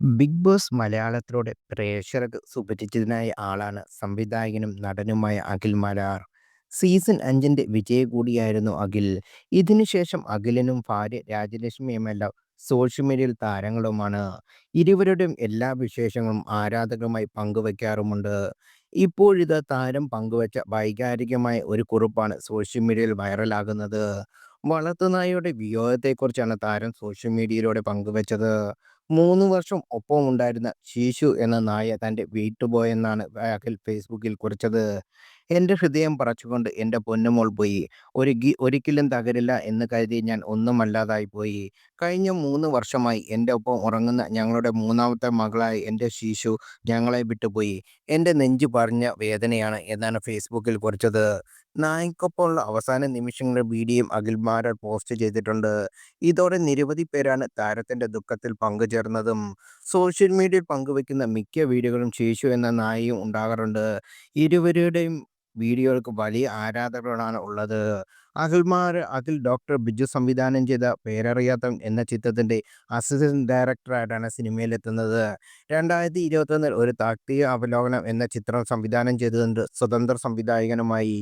Big boss മലയാളത്തിലൂടെ പ്രേക്ഷകർക്ക് സുപരിചിതനായ ആളാണ് സംവിധായകനും നടനുമായ അഖിൽ മാരാർ. സീസൺ അഞ്ചിന്റെ വിജയി കൂടിയായിരുന്നു അഖിൽ. ഇതിനുശേഷം അഖിലിനും ഭാര്യ രാജലക്ഷ്മിയുമെല്ലാം സോഷ്യൽ മീഡിയയിൽ താരങ്ങളുമാണ്. ഇരുവരുടെയും എല്ലാ വിശേഷങ്ങളും ആരാധകരുമായി പങ്കുവയ്ക്കാറുമുണ്ട്. ഇപ്പോഴിതാ താരം പങ്കുവച്ച വൈകാരികമായ ഒരു കുറിപ്പാണ് സോഷ്യൽ മീഡിയയിൽ വൈറലാകുന്നത്. വളർത്തുനായയുടെ വിയോഗത്തെക്കുറിച്ചാണ് താരം സോഷ്യൽ മീഡിയയിലൂടെ പങ്കുവച്ചത്. മൂന്ന് വർഷം ഒപ്പമുണ്ടായിരുന്ന ശീശു എന്ന നായ തന്റെ വിട്ടുപോയെന്നാണ് അഖിൽ ഫേസ്ബുക്കിൽ കുറിച്ചത്. എന്റെ ഹൃദയം പറച്ചുകൊണ്ട് എന്റെ പൊന്നുമോൾ പോയി. ഒരികി ഒരിക്കലും തകരില്ല എന്ന് കരുതി ഞാൻ ഒന്നുമല്ലാതായി പോയി കഴിഞ്ഞ മൂന്ന് വർഷമായി എന്റെ ഒപ്പം ഉറങ്ങുന്ന ഞങ്ങളുടെ മൂന്നാമത്തെ മകളായ എന്റെ ശിശു ഞങ്ങളെ വിട്ടുപോയി. എന്റെ നെഞ്ച് പറഞ്ഞ വേദനയാണ് എന്നാണ് ഫേസ്ബുക്കിൽ കുറിച്ചത്. നായ്ക്കൊപ്പമുള്ള അവസാന നിമിഷങ്ങളുടെ വീഡിയോയും അഖിൽമാരാൾ പോസ്റ്റ് ചെയ്തിട്ടുണ്ട്. ഇതോടെ നിരവധി പേരാണ് താരത്തിന്റെ ദുഃഖത്തിൽ പങ്കുചേർന്നതും. സോഷ്യൽ മീഡിയയിൽ പങ്കുവെക്കുന്ന മിക്ക വീഡിയോകളും ശേഷു എന്ന നായയും ഉണ്ടാകാറുണ്ട്. ഇരുവരുടെയും വീഡിയോകൾക്ക് വലിയ ആരാധകരാണ് ഉള്ളത്. അഖിൽമാർ അഖിൽ ഡോക്ടർ ബിജു സംവിധാനം ചെയ്ത പേരറിയാത്ത എന്ന ചിത്രത്തിന്റെ അസിസ്റ്റന്റ് ഡയറക്ടറായിട്ടാണ് സിനിമയിലെത്തുന്നത്. രണ്ടായിരത്തി ഇരുപത്തൊന്നിൽ ഒരു താക്തിക അവലോകനം എന്ന ചിത്രം സംവിധാനം ചെയ്തുകൊണ്ട് സ്വതന്ത്ര സംവിധായകനുമായി.